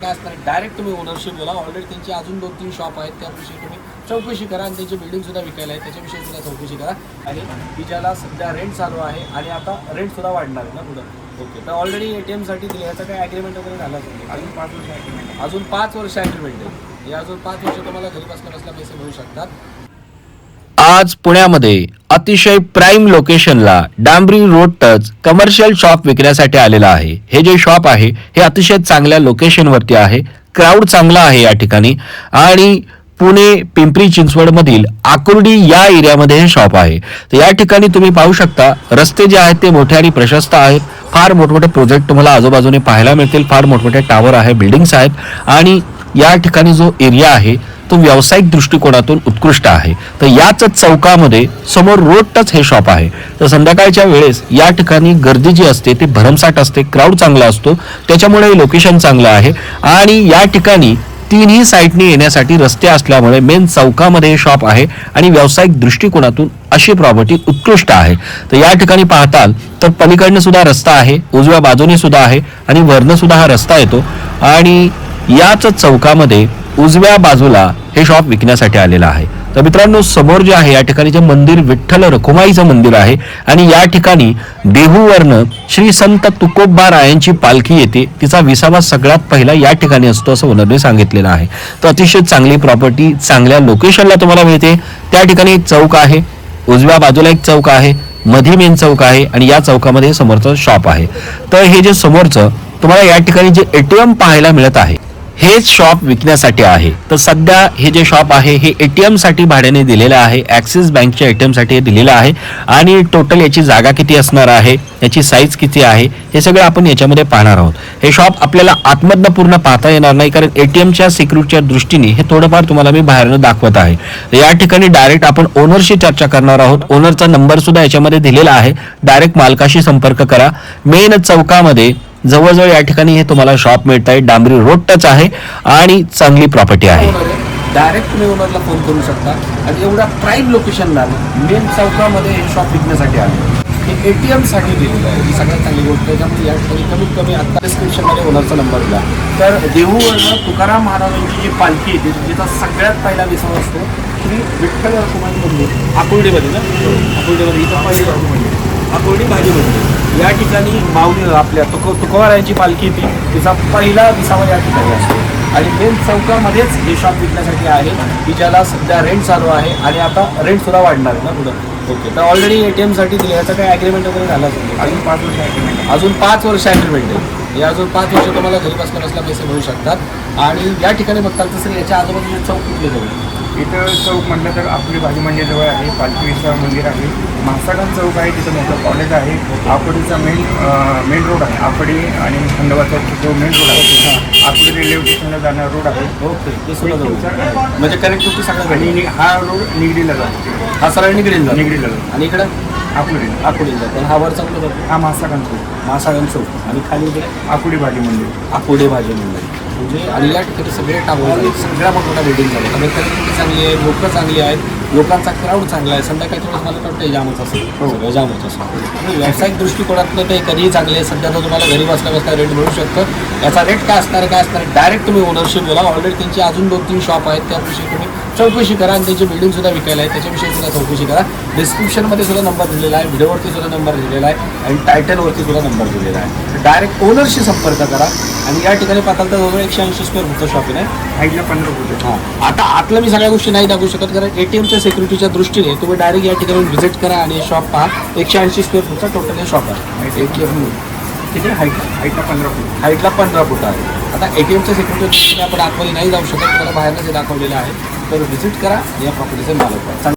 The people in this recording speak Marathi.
काय असणार डायरेक्ट तुम्ही ओनरशिप बोला. ऑलरेडी त्यांची अजून दोन तीन शॉप आहेत त्याविषयी तुम्ही चौकशी करा आणि त्यांची बिल्डिंग सुद्धा विकायला आहे त्याच्याविषयी सुद्धा चौकशी करा. आणि की ज्याला सध्या रेंट चालू आहे आणि आता रेंट सुद्धा वाढणार आहे ना पुढं. ओके. तर ऑलरेडी ए टी एमसाठी दिले याचा काही ॲग्रीमेंट वगैरे झाला असेल? अजून पाच वर्ष. अजून पाच वर्ष ॲग्रीमेंट आहे. हे अजून पाच वर्ष तुम्हाला घरी बसल्या बसल्या पैसे मिळू शकतात. आज पुण्यामध्ये अतिशय प्राईम लोकेशनला डांबरी रोड टच कमर्शियल शॉप विकण्यासाठी आलेला आहे. हे जे शॉप आहे हे अतिशय चांगल्या लोकेशनवरती आहे. क्राऊड चांगला आहे या ठिकाणी. आणि पुणे पिंपरी चिंचवडमधील आकुर्डी या एरियामध्ये हे शॉप आहे. तर या ठिकाणी तुम्ही पाहू शकता रस्ते जे आहेत ते मोठे आणि प्रशस्त आहेत. फार मोठमोठे प्रोजेक्ट तुम्हाला आजूबाजूने पाहायला मिळतील. फार मोठमोठे टावर आहे बिल्डिंग्स आहेत. आणि या ठिकाणी जो एरिया आहे तो व्यावसायिक दृष्टिकोनातून उत्कृष्ट आहे. तर याच चौकामध्ये समोर रोड टच हे शॉप आहे. तर संध्याकाळच्या वेळेस या ठिकाणी गर्दी जी असते ती भरमसाठ असते क्राऊड चांगला असतो त्याच्यामुळे लोकेशन चांगलं आहे. आणि या ठिकाणी तिन्ही साईडने येण्यासाठी रस्ते असल्यामुळे मेन चौकामध्ये हे शॉप आहे आणि व्यावसायिक दृष्टिकोनातून अशी प्रॉपर्टी उत्कृष्ट आहे. तर या ठिकाणी पाहताल तर पलीकडनं सुद्धा रस्ता आहे उजव्या बाजूने सुद्धा आहे आणि वरनं सुद्धा हा रस्ता येतो. आणि याच चौकामध्ये उजव्या बाजूला हे शॉप विकण्यासाठी आलेलं आहे. तर मित्रांनो समोर जे आहे या ठिकाणी जे मंदिर विठ्ठल रखुमाईचं मंदिर आहे आणि या ठिकाणी देहूवरनं श्री संत तुकोबा रायांची पालखी येते. तिचा विसावा सगळ्यात पहिला या ठिकाणी असतो असं ओनरने सांगितलेलं आहे. तर अतिशय चांगली प्रॉपर्टी चांगल्या लोकेशनला तुम्हाला मिळते. त्या ठिकाणी एक चौक आहे. उजव्या बाजूला एक चौक आहे. मधी मेन चौक आहे आणि या चौकामध्ये समोरचं शॉप आहे. तर हे जे समोरचं तुम्हाला या ठिकाणी जे एटीएम पाहायला मिळत आहे हेच शॉप विकण्यासाठी आहे. तर सध्या हे जे शॉप आहे हे एटीएमसाठी भाड्याने दिलेलं आहे. ॲक्सिस बँकच्या एटीएमसाठी हे दिलेलं आहे. आणि टोटल याची जागा किती असणार आहे याची साईज किती आहे हे सगळं आपण याच्यामध्ये पाहणार आहोत. हे शॉप आपल्याला आतमधनं पूर्ण पाहता येणार नाही कारण एटीएमच्या सिक्युरिटीच्या दृष्टीने हे थोडंफार तुम्हाला मी बाहेरनं दाखवत आहे. या ठिकाणी डायरेक्ट आपण ओनरशी चर्चा करणार आहोत. ओनरचा नंबर सुद्धा याच्यामध्ये दिलेला आहे. डायरेक्ट मालकाशी संपर्क करा. मेन चौकामध्ये जवळजवळ या ठिकाणी हे तुम्हाला शॉप मिळत आहे डांबरी रोड टच आहे आणि चांगली प्रॉपर्टी आहे. डायरेक्ट तुम्ही ओनरला फोन करू शकता. आणि एवढ्या प्राईम लोकेशनला मेन चौकामध्ये हे शॉप विकण्यासाठी आले. हे ए टी एमसाठी दिलेलं आहे. ही सगळ्यात चांगली गोष्ट आहे. त्यामुळे या ठिकाणी कमीत कमी आत्ता डिस्क्रिप्शनमध्ये ओनरचा नंबर दिला तर देहूवरनं तुकाराम महाराजांची जी पालखी येते जिचा सगळ्यात पहिला विसर असतो श्री विठ्ठल रखुमाई मंदिर आकुर्डीमध्ये ना? आकुर्डीमध्ये. इथं पहिली आकुर्डी भाजी मंदिर या ठिकाणी माऊली आपल्या तुक तुकोबारायांची पालखी येते. तिचा पहिला विसावा या ठिकाणी असतो. आणि मेन चौकामध्येच हे शॉप विकण्यासाठी आहे. की ज्याला सध्या रेंट चालू आहे आणि आता रेंट सुद्धा वाढणार आहे ना पुढं. ओके. तर ऑलरेडी ए टी एमसाठी याचा काही ॲग्रीमेंट वगैरे झाला अजून पाच वर्ष agreement. अजून पाच वर्ष ॲग्रीमेंट आहे. हे अजून पाच वर्ष तुम्हाला घरी बसल्या बसल्या पैसे मिळू शकतात. आणि या ठिकाणी बघताल तसं याच्या आजूबाजूचे चौक कुठले जाऊ इथं चौक म्हटलं तर आपली भाजी मंदिर जवळ आहे पालखी विश्राम मंदिर आहे. म्हासागण चौक आहे तिथं मोठं कॉलेज आहे. आकुर्डीचा मेन मेन रोड आहे. आकुर्डी आणि खंडोबाचा जो मेन रोड आहे आकुर्डी रेल्वे स्टेशनला जाणारा रोड आहे. ओके ते सुद्धा जाऊ म्हणजे कनेक्टिव्हिटी सगळं आणि हा रोड निगडीला जातो. हा सरळ निगडील. निगडीला जातो. आणि इकडं? आकुर्डीला आकुडील. जातो हा वरचा कुठं? जातो हा म्हासागण चौक. महासागन चौक. आणि खाली आकुर्डी भाजी मंदिर आकुडे भाजी मंडळ म्हणजे आणि या ठिकाणी सगळे झाले. सगळ्या मोठमोठ्या बिल्डिंग झाल्या. त्यामुळे कनेक्टिव्हिटी चांगली आहे लोकं चांगली आहेत लोकांचा क्राऊड चांगला आहे. संध्याकाळी थोडं मला वाटतं जामच असेल. हो. सगळं जामच असेल. व्यावसायिक दृष्टिकोनातनं ते कधीही चांगले आहे. सध्या तर तुम्हाला घरी बसल्या बसल्या रेट मिळू शकतं. याचा रेट काय असणार काय असणार डायरेक्ट तुम्ही ओनरशिप बोला. ऑलरेडी त्यांची अजून दोन तीन शॉप आहेत. त्याविषयी तुम्ही चौकशी करा आणि त्यांची बिल्डिंग सुद्धा विकायला आहे. त्याच्याविषयी सुद्धा चौकशी करा. डिस्क्रिप्शनमध्ये सुद्धा नंबर दिलेला आहे. व्हिडिओवरती सुद्धा नंबर दिलेला आहे. आणि टायटलवरती सुद्धा नंबर दिलेला आहे. डायरेक्ट ओनरशी संपर्क करा आणि या ठिकाणी पाहताल तर जवळ एकशे ऐंशी स्क्वेअर फुटचं शॉप आहे. हाईटला पंधरा फूट आहे. हां. आता आतलं मी सगळ्या गोष्टी नाही दाखवू शकत कारण ए टी एमच्या सिक्युरिटीच्या दृष्टीने तुम्ही डायरेक्ट या ठिकाणी व्हिजिट करा आणि शॉप पहा. एकशे ऐंशी स्क्वेअर फुटचा टोटल शॉप आहे. एक किती हाईट हाईटला पंधरा फूट. हाईटला पंधरा फूट आहे. आता ए टी एमच्या सिक्युरिटी दृष्टीने आपण आतमध्ये नाही जाऊ शकत तुम्हाला बाहेरनं जे दाखवलेलं आहे तर व्हिजिट करा या प्रॉपर्टीचे मालक.